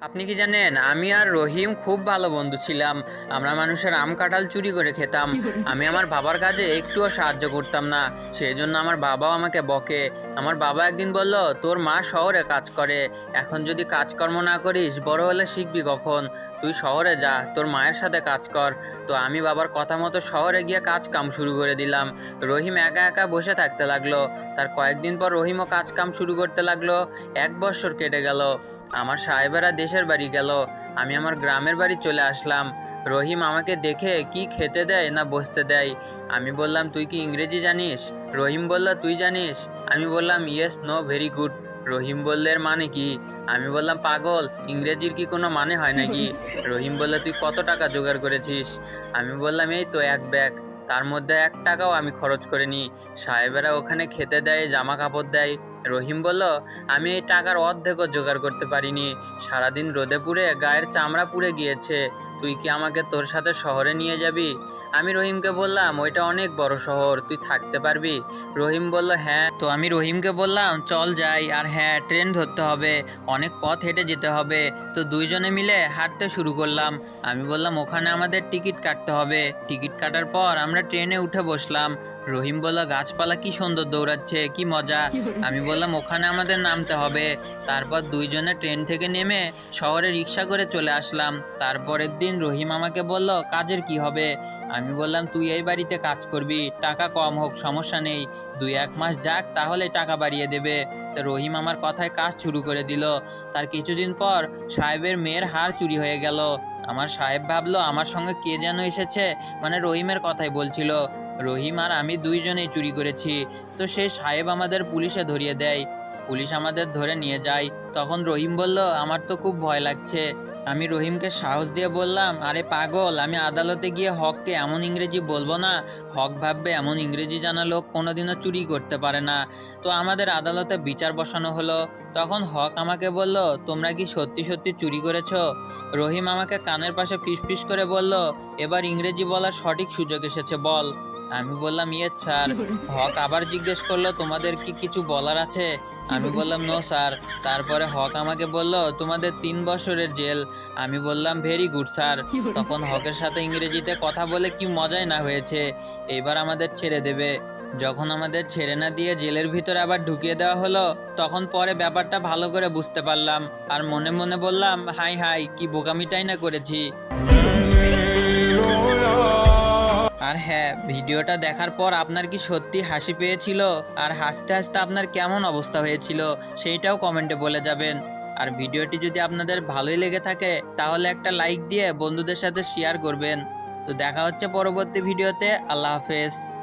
আপনি কি জানেন, আমি আর রহিম খুব ভালো বন্ধু ছিলাম। আমরা মানুষের আম কাঁঠাল চুরি করে খেতাম। আমি আমার বাবার কাজে একটুও সাহায্য করতাম না। সেই জন্য আমার বাবাও আমাকে বকে। আমার বাবা একদিন বলল, তোর মা শহরে কাজ করে। এখন যদি কাজকর্ম না করিস, বড় হলে শিখবি কখন? তুই শহরে যা, তোর মায়ের সাথে কাজ কর। তো আমি বাবার কথা মতো শহরে গিয়ে কাজ কাম শুরু করে দিলাম। রহিম একা একা বসে থাকতে লাগল। তার কয়েকদিন পর রহিমও কাজ কাম শুরু করতে লাগল। এক বছর কেটে গেল। আমার সাহেবেরা দেশের বাড়ি গেল। আমি আমার গ্রামের বাড়ি চলে আসলাম। রহিম আমাকে দেখে কি খেতে দেয় না বসতে দেয়। আমি বললাম, তুই কি ইংরেজি জানিস? রহিম বলল, তুই জানিস? আমি বললাম yes no very good Rahim বললে, এর মানে কি? আমি বললাম, পাগল, ইংরেজির কি কোনো মানে হয় নাকি? রহিম বললে, তুই কত টাকা জোগাড় করেছিস? আমি বললাম, এই তো এক ব্যাগ। তার মধ্যে এক টাকাও আমি খরচ করে করিনি। সাহেবেরা ওখানে খেতে দেয় জামা কাপড় দেয়। রহিম বলল, আমি এই টাকার অর্ধেকও জোগাড় করতে পারিনি। সারাদিন রোদে পুড়ে গায়ের চামড়া পুড়ে গিয়েছে। তুই কি আমাকে তোর সাথে শহরে নিয়ে যাবি? আমি রহিমকে বললাম, ওইটা অনেক বড় শহর, তুই থাকতে পারবি? রহিম বলল হ্যাঁ। তো আমি রহিমকে বললাম, চল যাই। আর হ্যাঁ ট্রেন ধরতে হবে, অনেক পথ হেঁটে যেতে হবে। তো দুইজনে মিলে হাঁটতে শুরু করলাম। আমি বললাম, ওখানে আমাদের টিকিট কাটতে হবে। টিকিট কাটার পর আমরা ট্রেনে উঠে বসলাম। রহিম বলল, গাছপালা কি সুন্দর দৌড়াচ্ছে, কি মজা। আমি বললাম, ওখানে আমাদের নামতে হবে। তারপর দুইজনে ট্রেন থেকে নেমে শহরে রিক্সা করে চলে আসলাম। তারপরের দিন রহিম আমাকে বলল, কাজের কি হবে? আমি বললাম, তুই এই বাড়িতে কাজ করবি, টাকা কম হোক, সমস্যা নেই। দুই এক মাস যাক, তাহলে টাকা বাড়িয়ে দেবে। তো রহিম আমার কথায় কাজ শুরু করে দিল। তার কিছুদিন পর সাহেবের মেয়ের হার চুরি হয়ে গেল। আমার সাহেব ভাবলো, আমার সঙ্গে কে যেন এসেছে? মানে রহিমের কথাই বলছিল। রহিম আর আমি দুইজনেই চুরি করেছি। তো সেই সাহেব আমাদের পুলিশে ধরিয়ে দেয়। পুলিশ আমাদের ধরে নিয়ে যায়। তখন রহিম বলল, আমার তো খুব ভয় লাগছে। আমি রহিমকে সাহস দিয়ে বললাম, আরে পাগল, আমি আদালতে গিয়ে হককে এমন ইংরেজি বলব না। হক ভাববে এমন ইংরেজি জানা লোক কোনোদিনও চুরি করতে পারে না। তো আমাদের আদালতে বিচার বসানো হলো। তখন হক আমাকে বলল, তোমরা কি সত্যি সত্যি চুরি করেছ? রহিম আমাকে কানের পাশে ফিসফিস করে বলল, এবার ইংরেজি বলার সঠিক সুযোগ এসেছে, বল। আমি বললাম ইয়ে স্যার, হক আবার জিজ্ঞেস করল, তোমাদের কি কিছু বলার আছে? আমি বললাম, নো স্যার। তারপরে হক আমাকে বলল, তোমাদের তিন বছরের জেল। আমি বললাম, ভেরি গুড স্যার। তখন হকের সাথে ইংরেজিতে কথা বলে কি মজাই না হয়েছে। এবার আমাদের ছেড়ে দেবে। যখন আমাদের ছেড়ে না দিয়ে জেলের ভিতরে আবার ঢুকিয়ে দেওয়া হলো, তখন পরে ব্যাপারটা ভালো করে বুঝতে পারলাম। আর মনে মনে বললাম, হাই হাই, কি বোকামিটাই না করেছি? আর হ্যাঁ ভিডিওটা দেখার পর আপনার কি সত্যি হাসি পেয়েছিল? আর হাসতে হাসতে আপনার কেমন অবস্থা হয়েছিল? সেইটাও কমেন্টে বলে যাবেন। আর ভিডিওটি যদি আপনাদের ভালোই লেগে থাকে, তাহলে একটা লাইক দিয়ে বন্ধুদের সাথে শেয়ার করবেন। তো দেখা হচ্ছে পরবর্তী ভিডিওতে। আল্লাহ হাফেজ।